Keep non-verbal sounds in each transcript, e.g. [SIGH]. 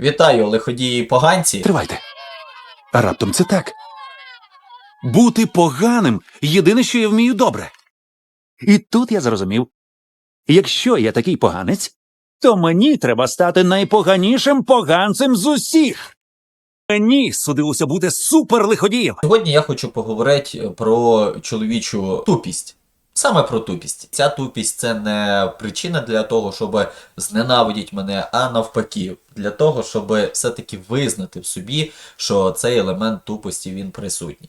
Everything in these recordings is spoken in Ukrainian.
Вітаю, лиходії поганці. Тривайте. А раптом це так. Бути поганим єдине, що я вмію добре. І тут я зрозумів: якщо я такий поганець, то мені треба стати найпоганішим поганцем з усіх. Мені судилося бути суперлиходієм. Сьогодні я хочу поговорити про чоловічу тупість. Саме про тупість. Ця тупість це не причина для того, щоб зненавидіти мене, а навпаки, для того, щоб все-таки визнати в собі, що цей елемент тупості він присутній.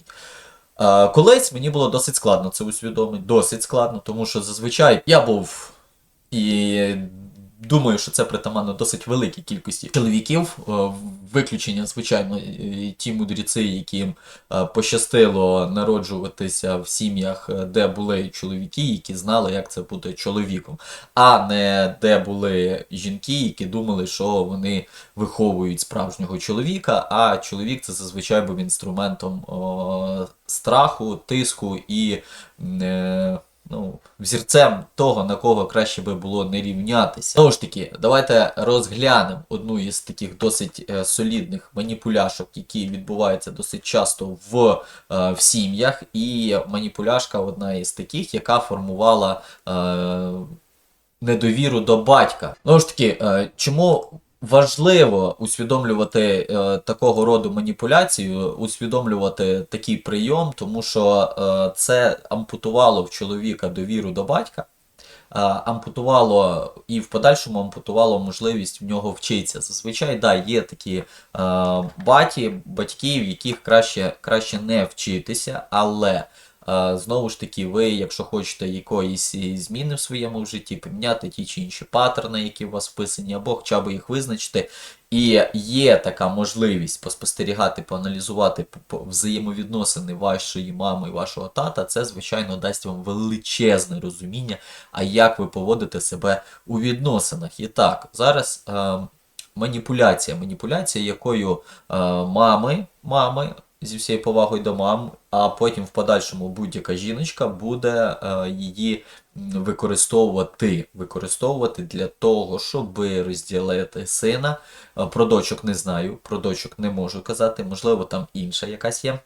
Колись мені було досить складно це усвідомити, досить складно, тому що зазвичай я був і думаю, що це притаманно досить великій кількості чоловіків. Е, Виключення, звичайно, ті мудреці, яким е, пощастило народжуватися в сім'ях, е, де були чоловіки, які знали, як це бути чоловіком, а не де були жінки, які думали, що вони виховують справжнього чоловіка, а чоловік це зазвичай був інструментом страху, тиску і е, ну, взірцем того, на кого краще би було не рівнятися. Знову ж таки, давайте розглянемо одну із таких досить е, солідних маніпуляшок, які відбуваються досить часто в, е, в сім'ях. І маніпуляшка одна із таких, яка формувала. Е, недовіру до батька. Знову ж таки, е, чому важливо усвідомлювати е, такого роду маніпуляцію, усвідомлювати такий прийом, тому що е, це ампутувало в чоловіка довіру до батька. е, Ампутувало і в подальшому ампутувало можливість в нього вчитися. Зазвичай, да, є такі е, баті, батьки, в яких краще, краще не вчитися, але Знову ж таки, ви, якщо хочете якоїсь зміни в своєму житті, поміняти ті чи інші паттерни, які у вас вписані, або хоча б їх визначити. І є така можливість поспостерігати, поаналізувати по- по- взаємовідносини вашої мами і вашого тата, це, звичайно, дасть вам величезне розуміння, а як ви поводите себе у відносинах. І так, зараз е, маніпуляція. Маніпуляція, якою е, мами, мами зі всією повагою до мам, а потім в подальшому будь-яка жіночка буде е, її використовувати, використовувати для того, щоб розділити сина. Е, Про дочок не знаю, про дочок не можу казати, можливо, там інша якась є.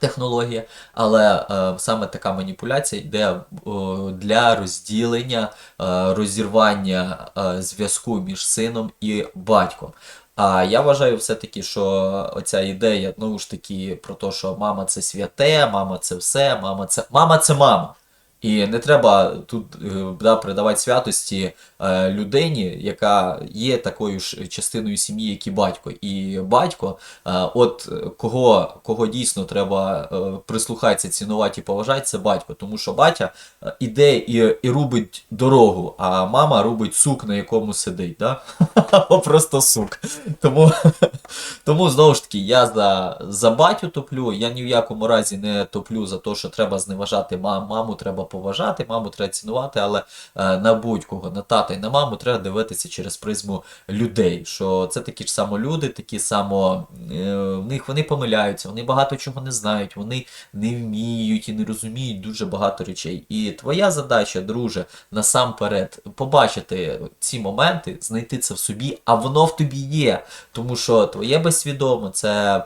Технологія, але е, саме така маніпуляція йде е, для розділення, е, розірвання е, зв'язку між сином і батьком. А я вважаю все-таки, що оця ідея, ну ж таки, про те, що мама це святе, мама це все, мама це мама це мама. І не треба тут е, да, придавати святості е, людині, яка є такою ж частиною сім'ї, як і батько. І батько, е, от кого, кого дійсно треба е, прислухатися, цінувати і поважати, це батько. Тому що батя е, іде і, і рубить дорогу, а мама рубить сук, на якому сидить. Да? [LAUGHS] Просто сук. Тому, [LAUGHS] тому знову ж таки, я за, за батю топлю. Я ні в якому разі не топлю за те, що треба зневажати мам, маму, треба поважати, маму треба цінувати, але е, на будь-кого, на тата і на маму треба дивитися через призму людей. Що це такі ж само люди, такі само е, в них вони помиляються, вони багато чого не знають, вони не вміють і не розуміють дуже багато речей. І твоя задача, друже, насамперед побачити ці моменти, знайти це в собі, а воно в тобі є. Тому що твоє безсвідомо це.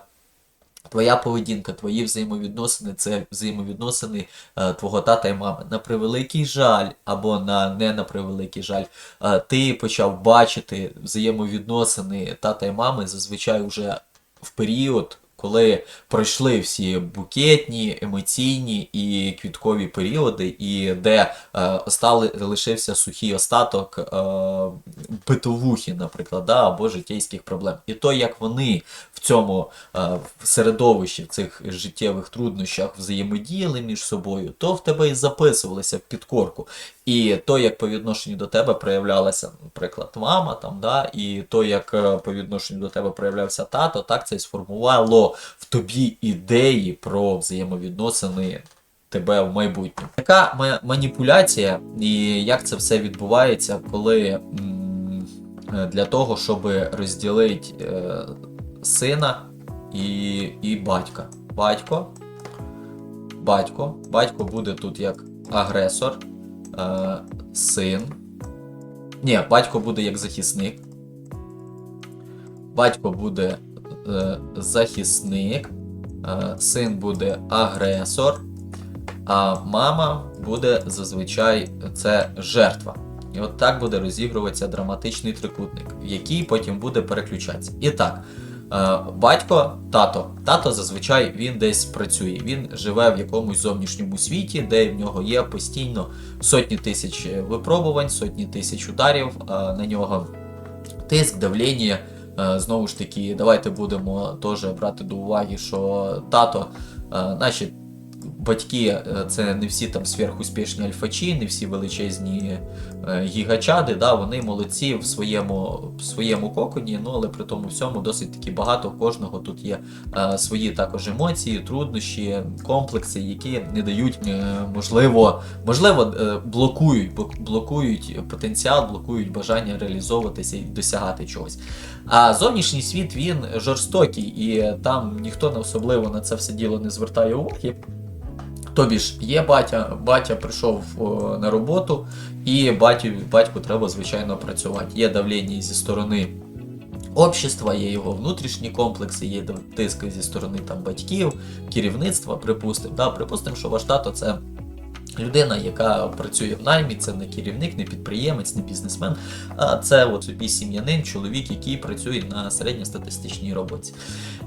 Твоя поведінка, твої взаємовідносини це взаємовідносини е, твого тата і мами. На превеликий жаль, або на не на превеликий жаль, е, ти почав бачити взаємовідносини тата і мами зазвичай вже в період, коли пройшли всі букетні, емоційні і квіткові періоди, і де е, остали, лишився сухий остаток е, битовухи, наприклад, да, або життєйських проблем. І то, як вони в цьому е, середовищі, в цих життєвих труднощах взаємодіяли між собою, то в тебе і записувалося в підкорку. І то, як по відношенню до тебе проявлялася, наприклад, мама, там, да, і то, як е, по відношенню до тебе проявлявся тато, так це і сформувало в тобі ідеї про взаємовідносини тебе в майбутньому. Така маніпуляція, і як це все відбувається, коли для того, щоб розділити е, сина і, і батька. Батько, батько, батько буде тут як агресор, е, син. Ні, батько буде як захисник. батько буде е, захисник, е, син буде агресор, а мама буде зазвичай це жертва. І от так буде розігруватися драматичний трикутник, який потім буде переключатися. І так, батько, тато. Тато зазвичай він десь працює. Він живе в якомусь зовнішньому світі, де в нього є постійно сотні тисяч випробувань, сотні тисяч ударів е, на нього. Тиск, давлення. Е, Знову ж таки, давайте будемо теж брати до уваги, що тато, е, наші батьки, е, це не всі там сверхуспішні альфачі, не всі величезні е, гігачади, да, вони молодці в своєму, в своєму коконі, ну але при тому всьому досить таки багато кожного тут є е, свої також емоції, труднощі, комплекси, які не дають, можливо, можливо, блокують, блокують потенціал, блокують бажання реалізовуватися і досягати чогось. А зовнішній світ він жорстокий, і там ніхто не особливо на це все діло не звертає уваги. Тобі ж є батя, батя прийшов на роботу, і батю, батьку треба, звичайно, працювати. Є давлення зі сторони общества, є його внутрішні комплекси, є тиск зі сторони там, батьків, керівництва, припустимо. Да, припустимо, що ваш тато це людина, яка працює в наймі, це не керівник, не підприємець, не бізнесмен, а це от собі сім'янин, чоловік, який працює на середньостатистичній роботі.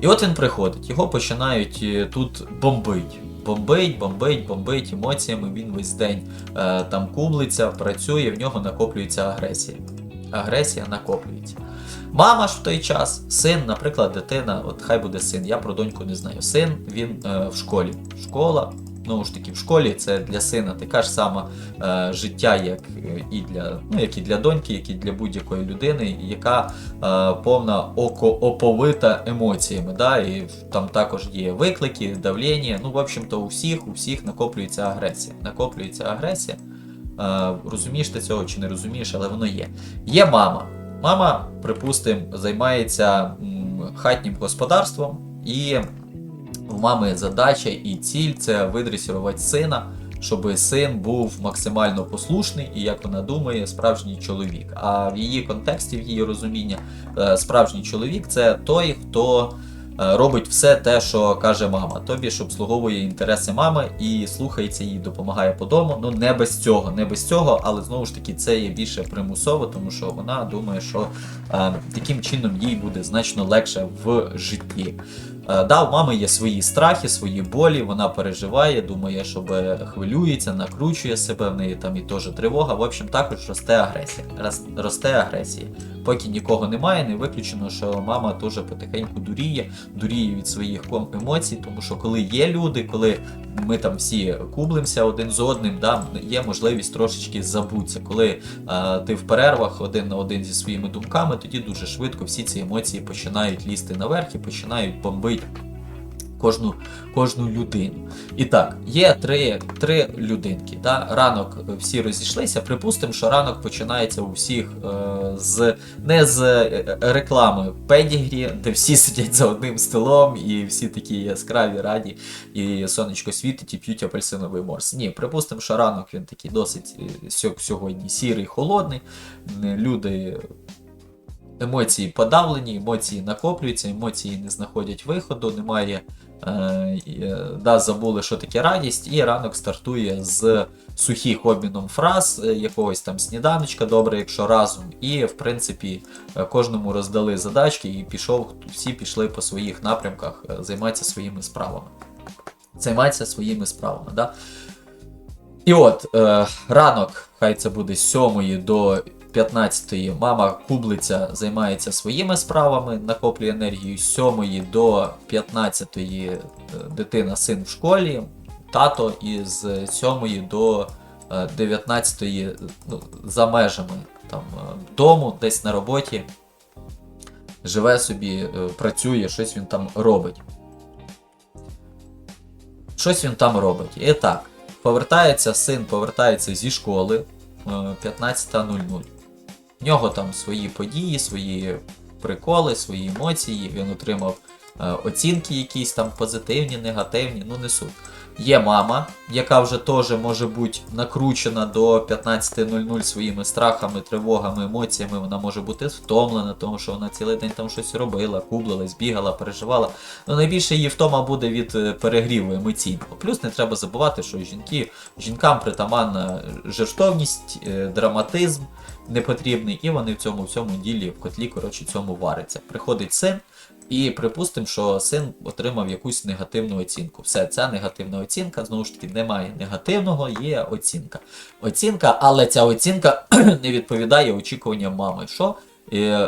І от він приходить, його починають е, тут бомбить. Бомбить, бомбить, бомбить емоціями. Він весь день е, там кублиться, працює, в нього накоплюється агресія. Агресія накоплюється. Мама ж в той час, син, наприклад, дитина, от хай буде син, я про доньку не знаю. Син він е, в школі. Школа, знову ж таки, в школі це для сина така ж сама е, життя, як і для, ну, як і для доньки, як і для будь-якої людини, яка е, повна око оповита емоціями. Да? І там також є виклики, давлення. Ну, в общем-то, у всіх, у всіх накоплюється агресія. Накоплюється агресія. Е, розумієш ти цього чи не розумієш, але воно є. Є мама. Мама, припустимо, займається хатнім господарством, і в мами задача і ціль це видресірувати сина, щоб син був максимально послушний і, як вона думає, справжній чоловік. А в її контексті, в її розуміння, е, справжній чоловік це той, хто е, робить все те, що каже мама. Тобі ж обслуговує інтереси мами і слухається їй, допомагає по дому. Ну не без цього, не без цього, але знову ж таки це є більше примусово, тому що вона думає, що е, таким чином їй буде значно легше в житті. Е, Да, у мами є свої страхи, свої болі, вона переживає, думає, щоб хвилюється, накручує себе, в неї там і теж тривога. В общем, також росте агресія. Рос- Росте агресія. Поки нікого немає, не виключено, що мама теж потихеньку дуріє, дуріє від своїх емоцій, тому що коли є люди, коли ми там всі кублимося один з одним, да, є можливість трошечки забутися. Коли а, ти в перервах один на один зі своїми думками, тоді дуже швидко всі ці емоції починають лізти наверх і починають бомбити кожну, кожну людину. І так, є три, три людинки. Да? Ранок е, всі розійшлися. Припустимо, що ранок починається у всіх е, з не з е, реклами педігрі, де всі сидять за одним столом, і всі такі яскраві, раді, і сонечко світить, і п'ють апельсиновий морс. Ні, припустимо, що ранок він такий досить е, сьогодні сірий, холодний. Люди емоції подавлені, емоції накоплюються, емоції не знаходять виходу, немає. Е, е, да, забули, що таке радість, і ранок стартує з сухих обміном фраз, е, якогось там сніданочка, добре, якщо разом. І, в принципі, кожному роздали задачки і пішов, всі пішли по своїх напрямках займатися своїми справами. Займатися своїми справами. Да? І от, ранок, хай це буде з 7 до 15 мама кублиця займається своїми справами, накоплює енергію з 7 до 15 е, дитина, син в школі, тато із 7 до е, 19 ну, за межами там, е, дому, десь на роботі. Живе собі, е, працює, щось він там робить. Щось він там робить. І так, повертається син, повертається зі школи е, 15.00. В нього там свої події, свої приколи, свої емоції. Він отримав е, оцінки якісь там позитивні, негативні, ну не суть. Є мама, яка вже теж може бути накручена до 15.00 своїми страхами, тривогами, емоціями. Вона може бути втомлена, тому що вона цілий день там щось робила, кублилась, бігала, переживала. Ну найбільше її втома буде від е, перегріву емоційного. Плюс не треба забувати, що жінки, жінкам притаманна жертовність, е, драматизм непотрібний, і вони в цьому всьому ділі в котлі, коротше, цьому варяться. Приходить син. І припустимо, що син отримав якусь негативну оцінку. Все, ця негативна оцінка, знову ж таки, немає негативного, є оцінка. Оцінка, але ця оцінка [CLEARS THROAT] не відповідає очікуванням мами. Що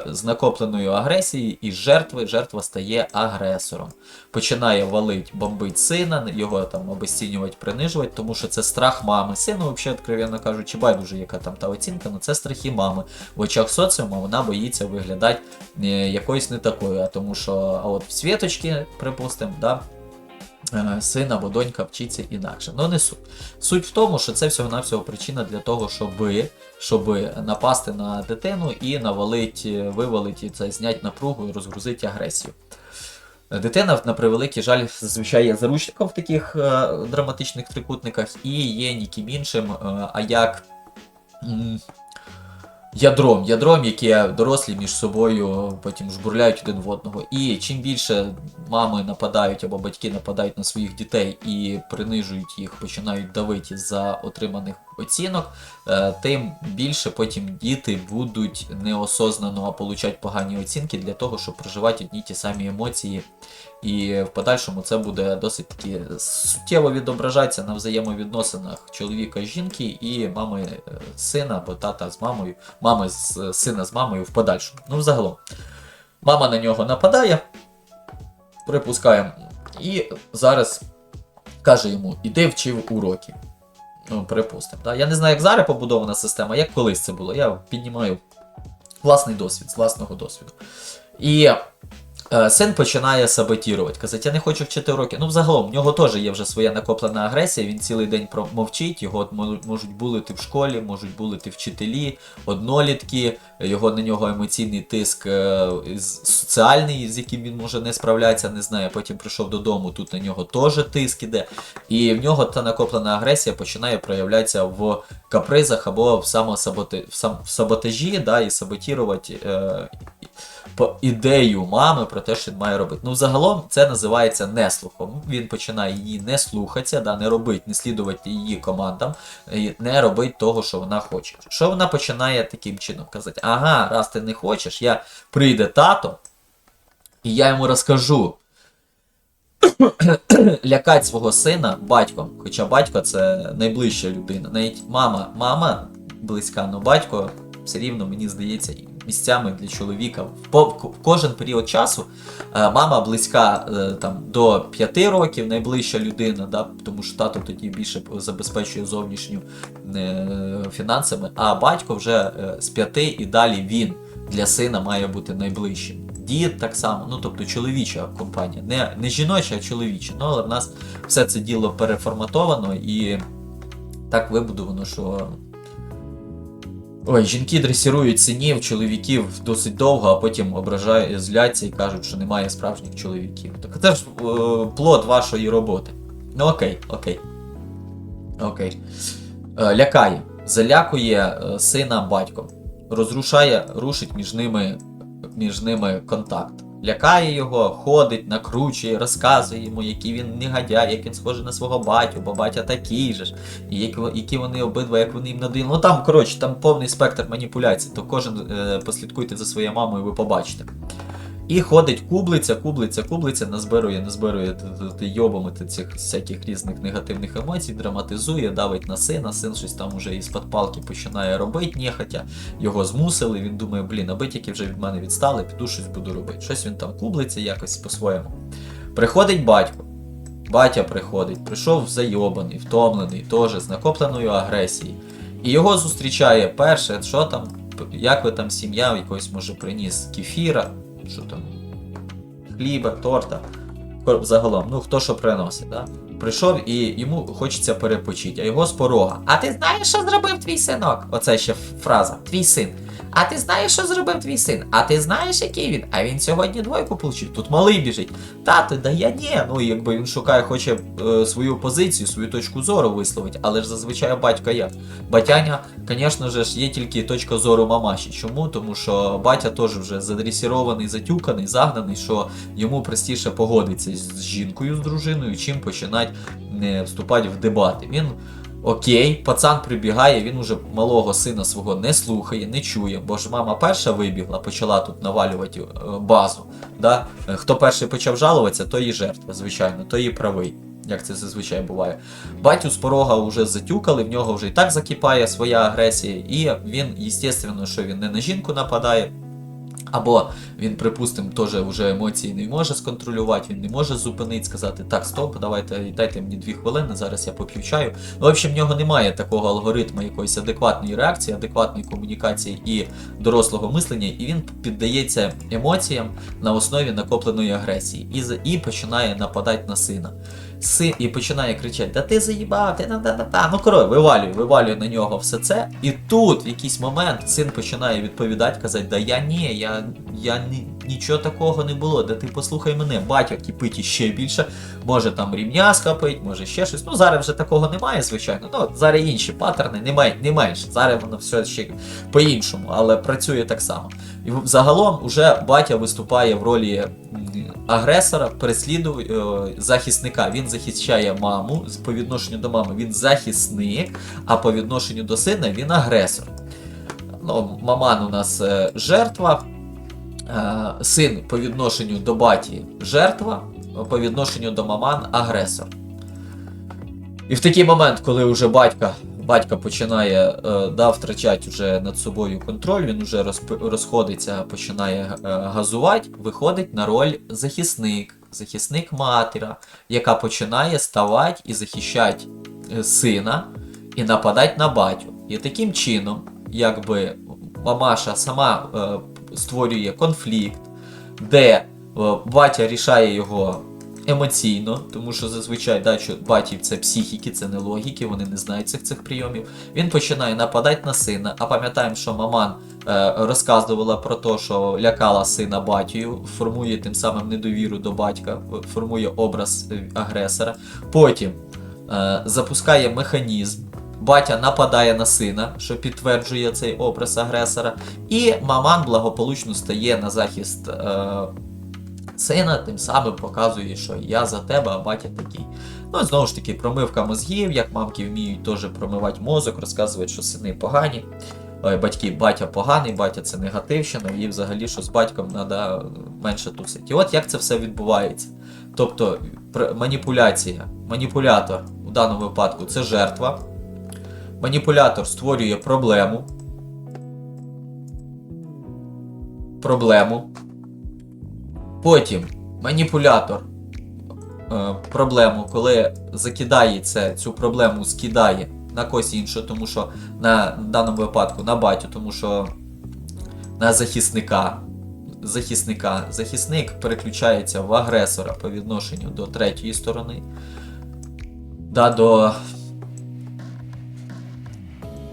з накопленою агресією із жертви жертва стає агресором. Починає валить, бомбить сина, його там обесцінювати, принижувати, тому що це страх мами. Сину, взагалі, откровенно кажучи, байдуже, яка там та оцінка, але це страхи мами. В очах соціуму вона боїться виглядати е, якоюсь не такою, а тому що а от в світочки, припустимо, да, е, син або донька вчиться інакше. Ну не суть. Суть в тому, що це всього-навсього причина для того, щоби, щоби напасти на дитину і навалить, е, вивалить це зняти напругу і розгрузити агресію. Дитина, на превеликий жаль, зазвичай є заручником в таких е, драматичних трикутниках і є ніким іншим, е, а як ядром, ядром, яке дорослі між собою потім жбурляють один в одного. І чим більше мами нападають або батьки нападають на своїх дітей і принижують їх, починають давити за отриманих оцінок, тим більше потім діти будуть неосознано получати погані оцінки для того, щоб проживати одні ті самі емоції. І в подальшому це буде досить таки суттєво відображатися на взаємовідносинах чоловіка і жінки і мами е, сина або тата з мамою, мами з е, сина з мамою в подальшому. Ну, взагалом. Мама на нього нападає, припускаємо, і зараз каже йому: іди вчив уроки. Ну, припустимо. Да? Я не знаю, як зараз побудована система, як колись це було. Я піднімаю власний досвід з власного досвіду. І син починає саботірувати. Казати, я не хочу вчити уроки. Ну, взагалом, в нього теж є вже своя накоплена агресія, він цілий день мовчить, його можуть булити в школі, можуть булити вчителі, однолітки, його на нього емоційний тиск е, соціальний, з яким він може не справлятися, не знає. Потім прийшов додому, тут на нього теж тиск іде. І в нього та накоплена агресія починає проявлятися в капризах або в самосаботи... в, сам... в саботажі, да, і саботірувати е... по ідею мами про те, що він має робити. Ну, загалом це називається неслухом. Він починає її не слухатися, да, не робити, не слідувати її командам, і не робити того, що вона хоче. Що вона починає таким чином казати? Ага, раз ти не хочеш, я прийде тато, і я йому розкажу, [COUGHS] лякати свого сина батьком. Хоча батько це найближча людина. Навіть мама, мама близька, але батько все рівно, мені здається, місцями для чоловіка. В кожен період часу е, мама близька е, там, до 5 років, найближча людина, да, тому що тато тоді більше забезпечує зовнішню е, фінансами, а батько вже з 5 і далі він для сина має бути найближчим. Дід так само, ну тобто чоловіча компанія, не, не жіноча, а чоловіча. Ну, але в нас все це діло переформатовано і так вибудовано, що. Ой, жінки дресірують синів, чоловіків досить довго, а потім ображають, зляться і кажуть, що немає справжніх чоловіків. Так це ж е, плод вашої роботи. Ну окей, окей. Окей. Е, лякає. Залякує е, сина батьком. Розрушає, рушить між ними, між ними контакт. Лякає його, ходить, накручує, розказує йому, який він негодяй, як він схожий на свого батю, бо батя такий же ж, і які, які вони обидва, як вони їм надають. Ну там, коротше, там повний спектр маніпуляцій, то кожен е, послідкуйте за своєю мамою, ви побачите. І ходить, кублиться, кублиться, кублиться, назбирує, назбирує йобами цих всяких різних негативних емоцій, драматизує, давить на сина, син щось там уже із-під палки починає робити, нехотя, його змусили, він думає, блін, аби тільки вже від мене відстали, піду щось буду робити. Щось він там кублиться якось по-своєму. Приходить батько. Батя приходить, прийшов зайобаний, втомлений, теж з накопленою агресією. І його зустрічає перше, що там, як ви там сім'я, якогось може приніс кефіра, що там, хліба, торта. Загалом, ну хто що приносить, да? Прийшов і йому хочеться перепочити, а його з порога. А ти знаєш, що зробив твій синок? Оце ще фраза. Твій син. А ти знаєш, що зробив твій син? А ти знаєш, який він? А він сьогодні двойку получив. Тут малий біжить. Тато, да я ні. Ну, якби він шукає, хоче е, свою позицію, свою точку зору висловити, але ж зазвичай батько як. Батяня, звісно ж, є тільки точка зору мамаші. Чому? Тому що батя теж вже задресірований, затюканий, загнаний, що йому простіше погодитися з жінкою, з дружиною, чим починати не вступати в дебати. Він окей, пацан прибігає, він уже малого сина свого не слухає, не чує, бо ж мама перша вибігла, почала тут навалювати е, базу. Да? Е, Хто перший почав жалуватися, то і жертва, звичайно, то і правий. Як це зазвичай буває. Батю з порога вже затюкали, в нього вже і так закипає своя агресія, і він, звісно, що він не на жінку нападає, або він, припустимо, теж вже емоції не може сконтролювати, він не може зупинити, сказати, так, стоп, давайте дайте мені дві хвилини, зараз я поп'ю чаю. Ну, в в нього немає такого алгоритму якоїсь адекватної реакції, адекватної комунікації і дорослого мислення, і він піддається емоціям на основі накопленої агресії і, і починає нападати на сина. Син і починає кричати: Да ти заїбав, ти да-да-да-да. Ну коротше, вивалює, вивалює на нього все це. І тут в якийсь момент син починає відповідати, казати, да я ні, я, я нічого такого не було, да ти послухай мене, батько кипить іще більше, може там рівня схопить, може ще щось. Ну зараз вже такого немає, звичайно. Ну зараз інші паттерни, немає, не менше. Зараз воно все ще по-іншому, але працює так само. І загалом уже батя виступає в ролі агресора, переслідує е, захисника. Він захищає маму по відношенню до мами. Він захисник, а по відношенню до сина він агресор. Ну, маман у нас е, жертва, син по відношенню до баті жертва, по відношенню до маман агресор. І в такий момент, коли вже батька, батька починає е, да, втрачати вже над собою контроль, він вже розходиться, починає е, газувати, виходить на роль захисник, захисник матіра, яка починає ставати і захищати е, сина і нападати на батю. І таким чином, якби мамаша сама е, створює конфлікт, де е, батя рішає його емоційно, тому що зазвичай да, що батьків це психіки, це не логіки, вони не знають цих цих прийомів. Він починає нападати на сина. А пам'ятаємо, що маман е, розказувала про те, що лякала сина батькою, формує тим самим недовіру до батька, формує образ е, агресора. Потім е, запускає механізм. Батя нападає на сина, що підтверджує цей образ агресора, і маман благополучно стає на захист е, сина, тим самим показує, що я за тебе, а батя такий. Ну і знову ж таки, промивка мозгів, як мамки вміють теж промивати мозок, розказують, що сини погані. Ой, батьки, батя поганий, батя це негативщина, і взагалі, що з батьком треба менше тусити. І от як це все відбувається. Тобто маніпуляція, маніпулятор у даному випадку це жертва. Маніпулятор створює проблему. Проблему. Потім маніпулятор е, проблему, коли закидає це, цю проблему скидає на когось іншого, тому що на даному випадку на батю, тому що на захисника. Захисника. Захисник переключається в агресора по відношенню до третьої сторони. Да, до.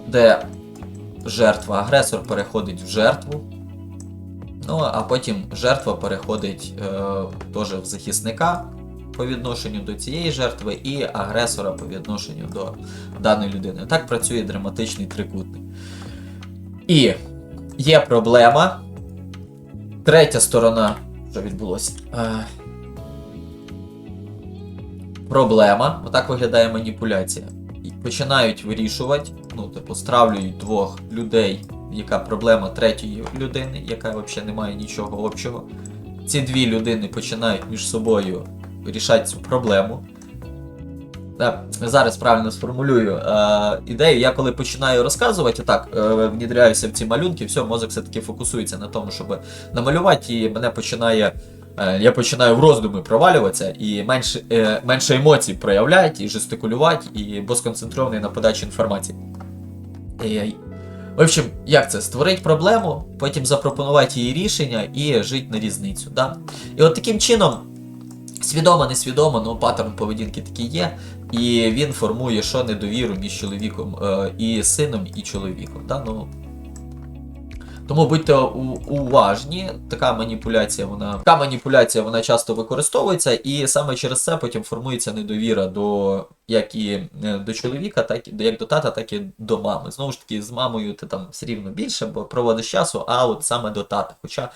Де жертва, агресор переходить в жертву. Ну, а потім жертва переходить е, теж в захисника по відношенню до цієї жертви і агресора по відношенню до даної людини. Так працює драматичний трикутник. І є проблема. Третя сторона, що відбулося. Е, проблема. Отак виглядає маніпуляція. Починають вирішувати, ну, типу, стравлюють двох людей, яка проблема третьої людини, яка взагалі не має нічого общого. Ці дві людини починають між собою рішати цю проблему. Е, Зараз правильно сформулюю е, ідею. Я коли починаю розказувати, так, е, внідряюся в ці малюнки, все, мозок все-таки фокусується на тому, щоб намалювати, і мене починає. Е, Я починаю в роздуми провалюватися і менше, е, менше емоцій проявляти, і жестикулювати, і бо сконцентрований на подачі інформації. І, в общем, як це? Створити проблему, потім запропонувати її рішення і жити на різницю. Да? І от таким чином, свідомо, несвідомо, ну паттерн поведінки такий є, і він формує що недовіру між чоловіком е, і сином, і чоловіком. Да? Ну, Тому будьте уважні, така маніпуляція, вона така маніпуляція вона часто використовується, і саме через це потім формується недовіра до як і е, до чоловіка, так і як до тата, так і до мами. Знову ж таки, з мамою ти там все рівно більше, бо проводиш часу, а от саме до тата. Хоча е,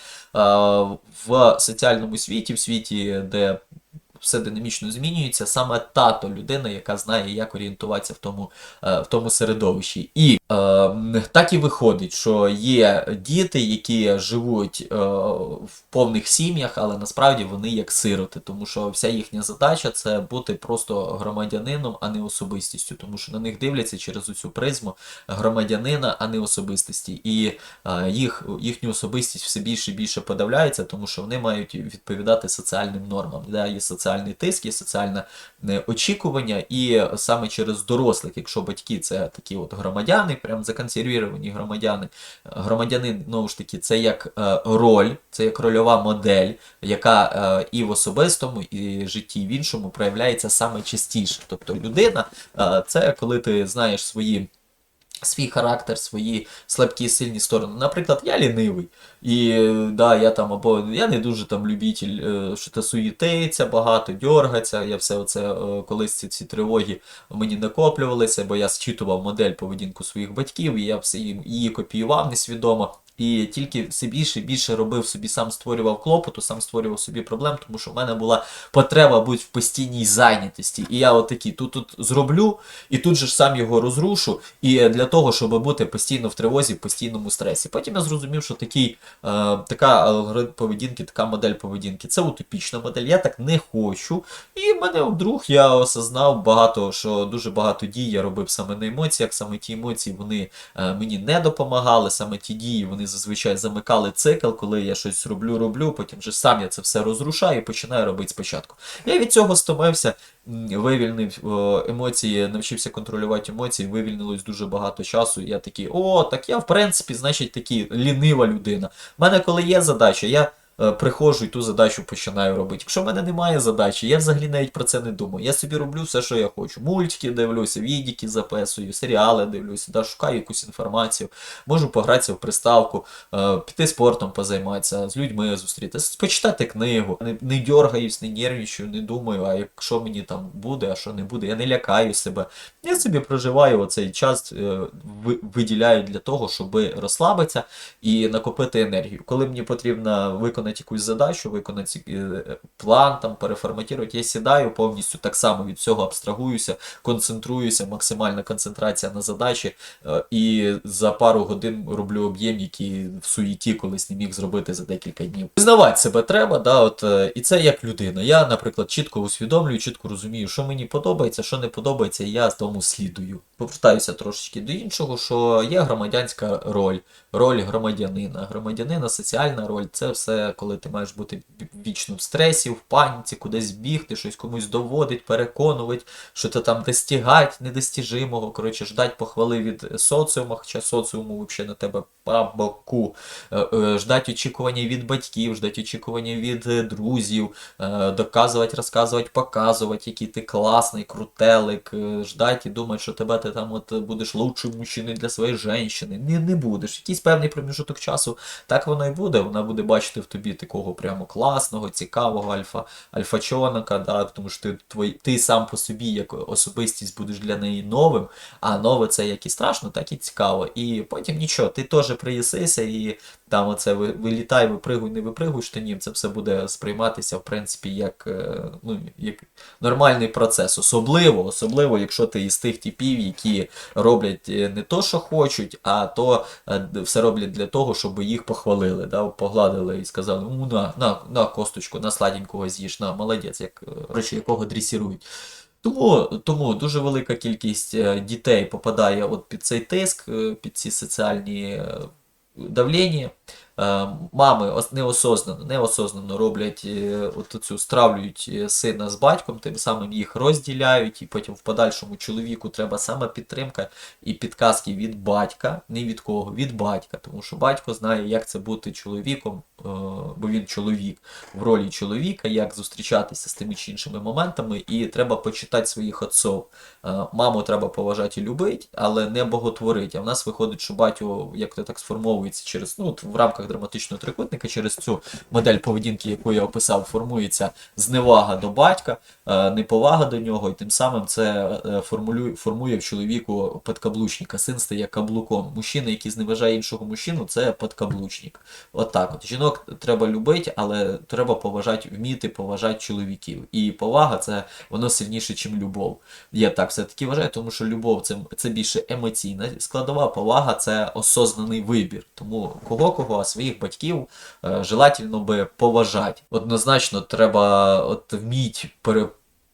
в соціальному світі, в світі, де все динамічно змінюється, саме тато людина, яка знає, як орієнтуватися в тому, е, в тому середовищі. І так і виходить, що є діти, які живуть е, в повних сім'ях, але насправді вони як сироти, тому що вся їхня задача це бути просто громадянином, а не особистістю, тому що на них дивляться через цю призму громадянина, а не особистості. І е, їх, їхню особистість все більше і більше подавляється, тому що вони мають відповідати соціальним нормам. Да? Є соціальний тиск, є соціальне е, очікування, і саме через дорослих, якщо батьки це такі от громадяни, прям законсервіровані громадяни, громадянин, знову ж таки, це як е, роль, це як рольова модель, яка е, і в особистому, і житті в іншому проявляється саме частіше. Тобто людина е, це коли ти знаєш свої. Свій характер, свої слабкі сильні сторони. Наприклад, я лінивий. І да, я там або я не дуже там любитель, е, що та суєтиться багато, дьоргаться. Я все оце е, колись ці, ці тривоги мені накоплювалися, бо я зчитував модель поведінку своїх батьків, і я все її копіював несвідомо. І тільки все більше і більше робив собі, сам створював клопоту, сам створював собі проблем, тому що в мене була потреба бути в постійній зайнятості. І я отакий тут тут зроблю, і тут же ж сам його розрушу. І для того, щоб бути постійно в тривозі, в постійному стресі. Потім я зрозумів, що такий, е, така алгоритм поведінки, така модель поведінки це утопічна модель. Я так не хочу. І мене вдруг я осознав багато, що дуже багато дій я робив саме на емоціях, саме ті емоції вони е, мені не допомагали, саме ті дії вони зазвичай замикали цикл, коли я щось роблю, роблю, потім вже сам я це все розрушаю і починаю робити спочатку. Я від цього стомився, вивільнив емоції, навчився контролювати емоції, вивільнилось дуже багато часу. І я такий, о, так я в принципі, значить, такий лінива людина. У мене коли є задача, я приходжу і ту задачу починаю робити. Якщо в мене немає задачі, я взагалі навіть про це не думаю. Я собі роблю все, що я хочу. Мультики дивлюся, відіки записую, серіали дивлюся, да, шукаю якусь інформацію, можу погратися в приставку, е, піти спортом позайматися, з людьми зустрітися, почитати книгу. Не, не дергаюсь, не нервничаю, не думаю, а якщо мені там буде, а що не буде, я не лякаю себе. Я собі проживаю оцей час, е, виділяю для того, щоб розслабитися і накопити енергію. Коли мені потрібно виконати якусь задачу, виконати е, план, там, переформатувати, я сідаю повністю так само від цього абстрагуюся, концентруюся, максимальна концентрація на задачі, е, і за пару годин роблю об'єм, який в суєті колись не міг зробити за декілька днів. Визнавати себе треба, да, от, е, і це як людина. Я, наприклад, чітко усвідомлюю, чітко розумію, що мені подобається, що не подобається, і я тому слідую. Повертаюся трошечки до іншого, що є громадянська роль, роль громадянина. Громадянина, соціальна роль це все, коли ти маєш бути вічно в стресі, в паніці, кудись бігти, щось комусь доводить, переконувати, що ти там достигать недостіжимого, коротше, ждать похвали від соціуму, хоча соціуму взагалі на тебе по боку, Е, е, ждать очікування від батьків, ждать очікування від е, друзів, доказувати, розказувати, показувати, який ти класний, крутелик, ждать і думати, що тебе ти там от будеш лучшим мужчиною для своєї жінки. Не, не будеш. Якийсь певний проміжуток часу, так воно і буде. Вона буде бачити в тобі такого прямо класного, цікавого альфа, альфачоника, да, тому що ти, твой, ти сам по собі як особистість будеш для неї новим, а нове це як і страшно, так і цікаво. І потім нічого, ти теж приїсися і там оце вилітай, випригуй, не випригуй штанів, це все буде сприйматися, в принципі, як, е, ну, як нормальний процес. Особливо, особливо, якщо ти із тих типів, які роблять е, не то, що хочуть, а то е, все роблять для того, щоб їх похвалили, да, погладили і сказали, ну на, на, на косточку, на сладенького з'їж, на молодець, як е, речі, якого дресірують. Тому, тому дуже велика кількість е, дітей попадає от під цей тиск, е, під ці соціальні давлення. Е, мами неосознано, неосознано роблять е, от цю стравлюють е, сина з батьком, тим самим їх розділяють, і потім в подальшому чоловіку треба саме підтримка і підказки від батька, не від кого, від батька, тому що батько знає, як це бути чоловіком, бо він чоловік в ролі чоловіка, як зустрічатися з тими чи іншими моментами, і треба почитати своїх отців. Маму треба поважати і любити, але не боготворити. А в нас виходить, що батько, як то так сформовується через ну, в рамках драматичного трикутника, через цю модель поведінки, яку я описав, формується зневага до батька, неповага до нього, і тим самим це е, формує в чоловіку подкаблучника. Син стає каблуком. Мужчина, який зневажає іншого мужчину, це подкаблучник. Отак от. Жінок треба любити, але треба поважати, вміти поважати чоловіків. І повага це воно сильніше, ніж любов. Я так все-таки вважаю, тому що любов це, це більше емоційна складова, повага це осознаний вибір. Тому кого-кого, а своїх батьків е, желательно би поважати. Однозначно, треба от вміть пере.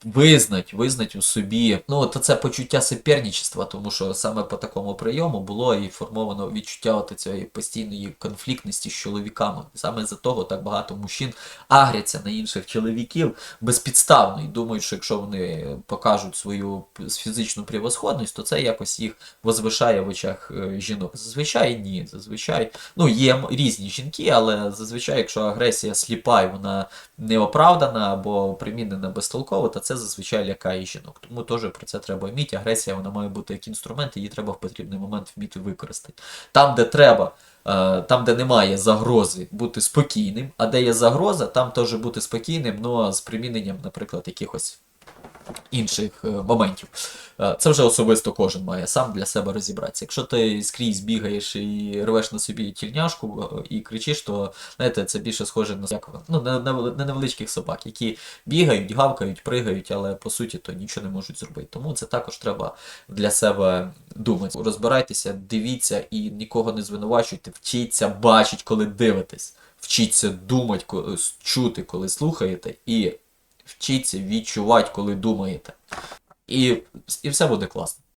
Визнать, визнать у собі, ну от це почуття суперничества, тому що саме по такому прийому було і формовано відчуття от цієї постійної конфліктності з чоловіками. Саме за того так багато мужчин агряться на інших чоловіків безпідставно і думають, що якщо вони покажуть свою фізичну превосходність, то це якось їх возвишає в очах е, жінок. Зазвичай ні. Зазвичай, ну є різні жінки, але зазвичай, якщо агресія сліпа і вона неоправдана або примінена безтолково, то це зазвичай лякає жінок. Тому теж про це треба вміти. Агресія вона має бути як інструмент, її треба в потрібний момент вміти використати. Там, де треба. е, Там, де немає загрози, бути спокійним, а де є загроза, там теж бути спокійним, але з приміненням, наприклад, якихось інших е, моментів. Е, Це вже особисто кожен має сам для себе розібратися. Якщо ти скрізь бігаєш і рвеш на собі тільняшку е, і кричиш, то знаєте, це більше схоже на як, ну, на, невеличких собак, які бігають, гавкають, пригають, але по суті то нічого не можуть зробити. Тому це також треба для себе думати. Розбирайтеся, дивіться і нікого не звинувачуйте, вчіться бачить, коли дивитесь. Вчіться думати, чути, коли слухаєте, і вчіться відчувати, коли думаєте. І, і все буде класно.